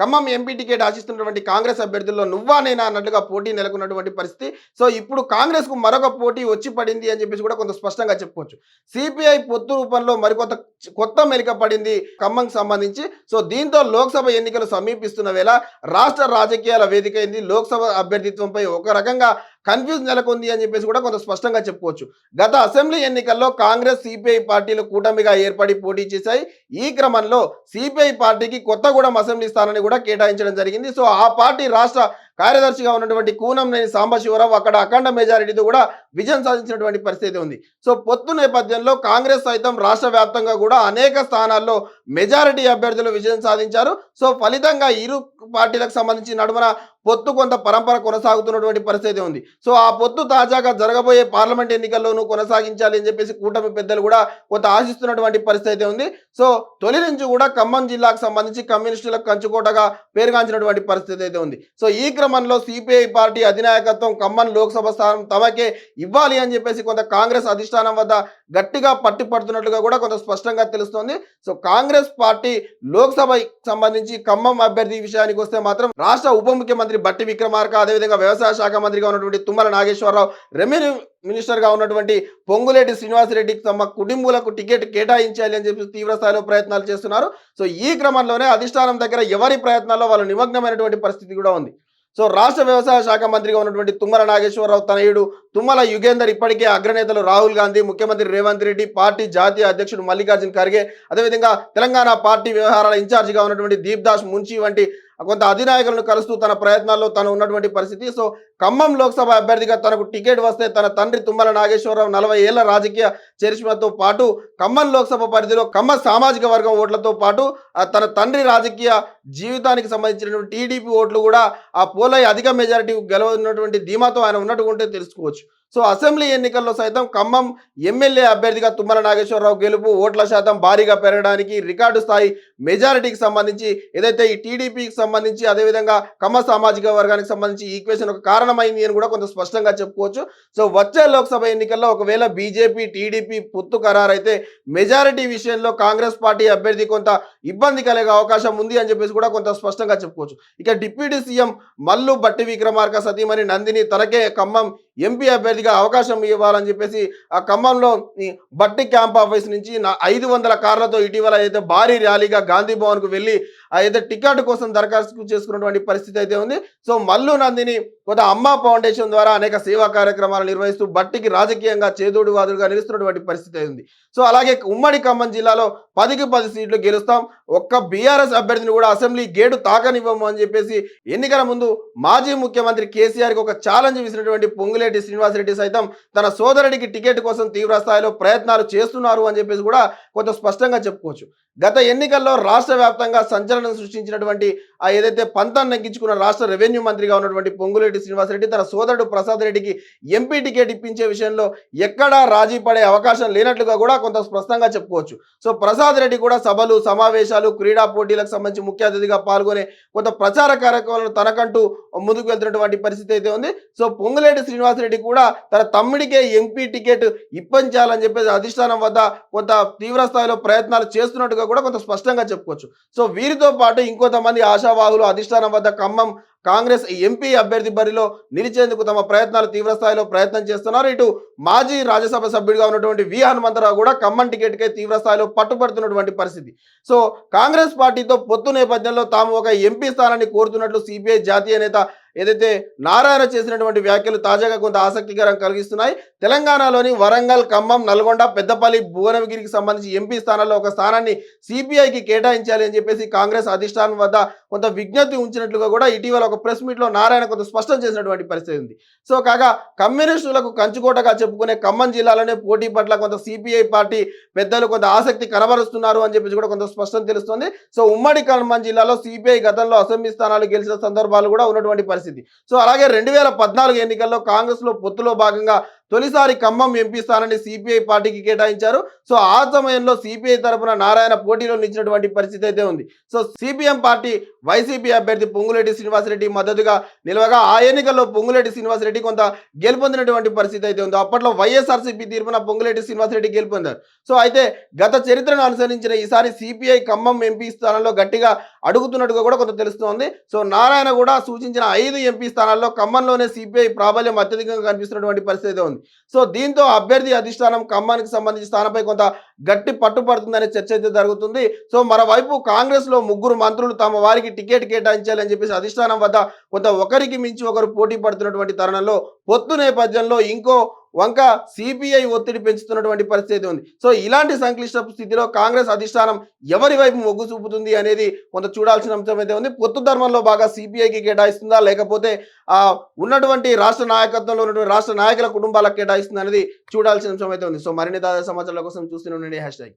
Khammam MP ticket ఆశిస్తున్నటువంటి కాంగ్రెస్ అభ్యర్థుల్లో నువ్వా నేనా అన్నట్లుగా పోటీ నెలకొన్నటువంటి పరిస్థితి. సో ఇప్పుడు కాంగ్రెస్కు మరొక పోటీ వచ్చి పడింది అని చెప్పేసి కూడా కొంత స్పష్టంగా చెప్పుకోవచ్చు. సిపిఐ పొత్తు రూపంలో మరికొంత కొత్త మెలిక పడింది ఖమ్మంకి సంబంధించి. సో దీంతో లోక్సభ ఎన్నికలు సమీపిస్తున్న వేళ రాష్ట్ర రాజకీయాల వేదిక అయింది లోక్సభ అభ్యర్థిత్వంపై ఒక రకంగా కన్ఫ్యూజ్ నెలకొంది అని చెప్పేసి కూడా కొంత స్పష్టంగా చెప్పుకోవచ్చు. గత అసెంబ్లీ ఎన్నికల్లో కాంగ్రెస్ సిపిఐ పార్టీలు కూటమిగా ఏర్పడి పోటీ చేశాయి. ఈ క్రమంలో సిపిఐ పార్టీకి కొత్తగూడెం అసెంబ్లీ స్థానాన్ని కూడా కేటాయించడం జరిగింది. సో ఆ పార్టీ రాష్ట్ర కార్యదర్శిగా ఉన్నటువంటి కూనంనేని సాంబశివరావు అక్కడ అఖండ మెజారిటీతో కూడా విజయం సాధించినటువంటి పరిస్థితి ఉంది. సో పొత్తు నేపథ్యంలో కాంగ్రెస్ సైతం రాష్ట్ర వ్యాప్తంగా కూడా అనేక స్థానాల్లో మెజారిటీ అభ్యర్థులు విజయం సాధించారు. సో ఫలితంగా ఇరు పార్టీలకు సంబంధించి నడుమన పొత్తు కొంత పరంపర కొనసాగుతున్నటువంటి పరిస్థితి ఉంది. సో ఆ పొత్తు తాజాగా జరగబోయే పార్లమెంట్ ఎన్నికల్లోనూ కొనసాగించాలి అని చెప్పేసి కూటమి పెద్దలు కూడా కొంత ఆశిస్తున్నటువంటి పరిస్థితి ఉంది. సో తొలి నుంచి కూడా ఖమ్మం జిల్లాకు సంబంధించి కమ్యూనిస్టులకు కంచుకోటగా పేరుగాంచినటువంటి పరిస్థితి అయితే ఉంది. సో ఈ క్రమంలో సిపిఐ పార్టీ అధినాయకత్వం ఖమ్మం లోక్సభ స్థానం తమకే ఇవ్వాలి అని చెప్పేసి కొంత కాంగ్రెస్ అధిష్టానం వద్ద గట్టిగా పట్టి పడుతున్నట్లుగా కూడా కొంత స్పష్టంగా తెలుస్తోంది. సో కాంగ్రెస్ పార్టీ లోక్సభ సంబంధించి ఖమ్మం అభ్యర్థి విషయానికి వస్తే మాత్రం రాష్ట్ర ఉప ముఖ్యమంత్రి బట్టి విక్రమార్క అదేవిధంగా వ్యవసాయ శాఖ మంత్రిగా ఉన్నటువంటి తుమ్మల నాగేశ్వరరావు రెవెన్యూ మినిస్టర్గా ఉన్నటువంటి పొంగులేటి శ్రీనివాసరెడ్డికి తమ కుటుంబాలకు టికెట్ కేటాయించాలి అని చెప్పి తీవ్ర స్థాయిలో ప్రయత్నాలు చేస్తున్నారు. సో ఈ క్రమంలోనే అధిష్టానం దగ్గర ఎవరి ప్రయత్నాల్లో వాళ్ళు నిమగ్నమైనటువంటి పరిస్థితి కూడా ఉంది. సో రాష్ట్ర వ్యవసాయ శాఖ మంత్రిగా ఉన్నటువంటి తుమ్మల నాగేశ్వరరావు తనయుడు తుమ్మల యుగేందర్ ఇప్పటికే అగ్రనేతలు రాహుల్ గాంధీ ముఖ్యమంత్రి రేవంత్ రెడ్డి పార్టీ జాతీయ అధ్యక్షుడు మల్లికార్జున్ ఖర్గే అదేవిధంగా తెలంగాణ పార్టీ వ్యవహారాల ఇన్ఛార్జిగా ఉన్నటువంటి దీప్ దాస్ మున్షి వంటి కొంత అధినాయకులను కలుస్తూ తన ప్రయత్నాల్లో తను ఉన్నటువంటి పరిస్థితి. సో ఖమ్మం లోక్సభ అభ్యర్థిగా తనకు టికెట్ వస్తే తన తండ్రి తుమ్మల నాగేశ్వరరావు నలభై ఏళ్ళ రాజకీయ చరిష్మతో పాటు ఖమ్మం లోక్సభ పరిధిలో ఖమ్మం సామాజిక వర్గం ఓట్లతో పాటు తన తండ్రి రాజకీయ జీవితానికి సంబంధించినటువంటి టీడీపీ ఓట్లు కూడా ఆ పోలై అధిక మెజారిటీ గెలవనున్నటువంటి ధీమాతో ఆయన ఉన్నట్టుకుంటే తెలుసుకోవచ్చు. సో అసెంబ్లీ ఎన్నికల్లో సైతం ఖమ్మం ఎమ్మెల్యే అభ్యర్థిగా తుమ్మల నాగేశ్వరరావు గెలుపు ఓట్ల శాతం భారీగా పెరగడానికి రికార్డు స్థాయి మెజారిటీకి సంబంధించి ఏదైతే ఈ టీడీపీకి సంబంధించి అదేవిధంగా ఖమ్మ సామాజిక వర్గానికి సంబంధించి ఈక్వేషన్ ఒక కారణమైంది అని కూడా కొంత స్పష్టంగా చెప్పుకోవచ్చు. సో వచ్చే లోక్సభ ఎన్నికల్లో ఒకవేళ బీజేపీ టీడీపీ పొత్తు ఖరారైతే మెజారిటీ విషయంలో కాంగ్రెస్ పార్టీ అభ్యర్థి కొంత ఇబ్బంది కలిగే అవకాశం ఉంది అని చెప్పేసి కూడా కొంత స్పష్టంగా చెప్పుకోవచ్చు. ఇక డిప్యూటీ సీఎం మల్లు బట్టి విక్రమార్క సతీమణి నందిని తనకే ఖమ్మం ఎంపీ అభ్యర్థిగా అవకాశం ఇవ్వాలని చెప్పేసి ఆ ఖమ్మంలో బట్టి క్యాంప్ ఆఫీస్ నుంచి నా ఐదు వందల కార్లతో ఇటీవల అయితే భారీ ర్యాలీగా గాంధీ భవన్కు వెళ్ళి అయితే టికెట్ కోసం దరఖాస్తు చేసుకున్నటువంటి పరిస్థితి అయితే ఉంది. సో మల్లు నందిని కొంత అమ్మ ఫౌండేషన్ ద్వారా అనేక సేవా కార్యక్రమాలు నిర్వహిస్తూ బట్టికి రాజకీయంగా చేదోడు వాదుడుగా నిలుస్తున్నటువంటి పరిస్థితి అయితే ఉంది. సో అలాగే ఉమ్మడి ఖమ్మం జిల్లాలో పదికి పది సీట్లు గెలుస్తాం. ఒక్క బీఆర్ఎస్ అభ్యర్థిని కూడా అసెంబ్లీ గేటు తాకనివ్వము అని చెప్పేసి ఎన్నికల ముందు మాజీ ముఖ్యమంత్రి కేసీఆర్కి ఒక ఛాలెంజ్ విసినటువంటి పొంగులేటి శ్రీనివాసరెడ్డి సైతం తన సోదరుడికి టికెట్ కోసం తీవ్ర స్థాయిలో ప్రయత్నాలు చేస్తున్నారు అని చెప్పేసి కూడా కొంత స్పష్టంగా చెప్పుకోవచ్చు. గత ఎన్నికల్లో రాష్ట్ర వ్యాప్తంగా సంచలనం సృష్టించినటువంటి ఆ ఏదైతే పంతాన్ని నెగ్గించుకున్న రాష్ట్ర రెవెన్యూ మంత్రిగా ఉన్నటువంటి పొంగులేటి శ్రీనివాసరెడ్డి తన సోదరుడు ప్రసాద్ రెడ్డికి ఎంపీ టికెట్ ఇప్పించే విషయంలో ఎక్కడా రాజీ పడే అవకాశం లేనట్లుగా కూడా కొంత స్పష్టంగా చెప్పుకోవచ్చు. సో ప్రసాద్ రెడ్డి కూడా సభలు సమావేశాలు క్రీడా పోటీలకు సంబంధించి ముఖ్య అతిథిగా పాల్గొనే కొంత ప్రచార కార్యక్రమాలను తనకంటూ ముందుకు వెళ్తున్నటువంటి పరిస్థితి అయితే ఉంది. సో పొంగులేటి శ్రీనివాసరెడ్డి కూడా తన తమ్ముడికే ఎంపీ టికెట్ ఇప్పించాలని చెప్పేసి అధిష్టానం వద్ద కొంత తీవ్ర స్థాయిలో ప్రయత్నాలు చేస్తున్నట్టుగా కూడా కొంత స్పష్టంగా చెప్పుకోవచ్చు. సో వీరితో పాటు ఇంకొంతమంది ఆశావాహులు అధిష్టానం వద్ద ఖమ్మం కాంగ్రెస్ ఎంపీ అభ్యర్థి బరిలో నిలిచేందుకు తమ ప్రయత్నాలు తీవ్రస్థాయిలో ప్రయత్నం చేస్తున్నారు. ఇటు మాజీ రాజ్యసభ సభ్యుడిగా ఉన్నటువంటి వి హనుమంతరావు కూడా ఖమ్మం టికెట్కే తీవ్రస్థాయిలో పట్టుబడుతున్నటువంటి పరిస్థితి. సో కాంగ్రెస్ పార్టీతో పొత్తు నేపథ్యంలో తాము ఒక ఎంపీ స్థానాన్ని కోరుతున్నట్లు సిపిఐ జాతీయ నేత ఏదైతే నారాయణ చేసినటువంటి వ్యాఖ్యలు తాజాగా కొంత ఆసక్తికరం కలిగిస్తున్నాయి. తెలంగాణలోని వరంగల్ ఖమ్మం నల్గొండ పెద్దపల్లి భువనగిరికి సంబంధించి ఎంపీ స్థానాల్లో ఒక స్థానాన్ని సిపిఐకి కేటాయించాలి అని చెప్పేసి కాంగ్రెస్ అధిష్టానం వద్ద కొంత విజ్ఞప్తి ఉంచినట్లుగా కూడా ఇటీవల ఒక ప్రెస్ మీట్లో నారాయణ కొంత స్పష్టం చేసినటువంటి పరిస్థితి ఉంది. సో కాగా కమ్యూనిస్టులకు కంచుకోటగా చెప్పుకునే ఖమ్మం జిల్లాలోనే పోటీ పట్ల కొంత సిపిఐ పార్టీ పెద్దలు కొంత ఆసక్తి కనబరుస్తున్నారు అని చెప్పేసి కూడా కొంత స్పష్టం తెలుస్తుంది. సో ఉమ్మడి ఖమ్మం జిల్లాలో సిపిఐ గతంలో అసెంబ్లీ స్థానాలు గెలిచిన సందర్భాలు కూడా ఉన్నటువంటి పరిస్థితి. సో అలాగే రెండు వేల పద్నాలుగు ఎన్నికల్లో కాంగ్రెస్లో పొత్తులో భాగంగా తొలిసారి ఖమ్మం ఎంపీ స్థానాన్ని సిపిఐ పార్టీకి కేటాయించారు. సో ఆ సమయంలో సిపిఐ తరపున నారాయణ పోటీలో నిలిచినటువంటి పరిస్థితి అయితే ఉంది. సో సిపిఎం పార్టీ వైసీపీ అభ్యర్థి పొంగులేటి శ్రీనివాసరెడ్డి మద్దతుగా నిలవగా ఆ ఎన్నికల్లో పొంగులేటి శ్రీనివాసరెడ్డి కొంత గెలుపొందినటువంటి పరిస్థితి అయితే ఉంది. అప్పట్లో వైఎస్ఆర్సీపీ తీర్పున పొంగులేటి శ్రీనివాసరెడ్డి గెలుపొందారు. సో అయితే గత చరిత్రను అనుసరించిన ఈసారి సిపిఐ ఖమ్మం ఎంపీ స్థానంలో గట్టిగా అడుగుతున్నట్టుగా కూడా కొంత తెలుస్తోంది. సో నారాయణ కూడా సూచించిన ఐదు ఎంపీ స్థానాల్లో ఖమ్మంలోనే సిపిఐ ప్రాబల్యం అత్యధికంగా కనిపిస్తున్నటువంటి పరిస్థితి అయితే ఉంది. సో దీంతో అభ్యర్థి అధిష్టానం ఖమ్మానికి సంబంధించి స్థానంపై కొంత గట్టి పట్టుపడుతుందనే చర్చ అయితే జరుగుతుంది. సో మరోవైపు కాంగ్రెస్లో ముగ్గురు మంత్రులు తమ వారికి టికెట్ కేటాయించాలని చెప్పేసి అధిష్టానం వద్ద కొంత ఒకరికి మించి ఒకరు పోటీ పడుతున్నటువంటి తరుణంలో పొత్తు నేపథ్యంలో ఇంకో వంక సిపిఐ ఒత్తిడి పెంచుతున్నటువంటి పరిస్థితి ఉంది. సో ఇలాంటి సంక్లిష్ట స్థితిలో కాంగ్రెస్ అధిష్టానం ఎవరి వైపు మొగ్గు చూపుతుంది అనేది కొంత చూడాల్సిన అంశం అయితే ఉంది. పొత్తు ధర్మంలో బాగా సిపిఐకి కేటాయిస్తుందా? లేకపోతే ఆ ఉన్నటువంటి రాష్ట్ర నాయకత్వంలో ఉన్నటువంటి రాష్ట్ర నాయకుల కుటుంబాలకు కేటాయిస్తుంది అనేది చూడాల్సిన అంశం అయితే ఉంది. సో మరిన్ని తాజా సమాచారాల కోసం చూస్తూనే ఉండండి. Hash tag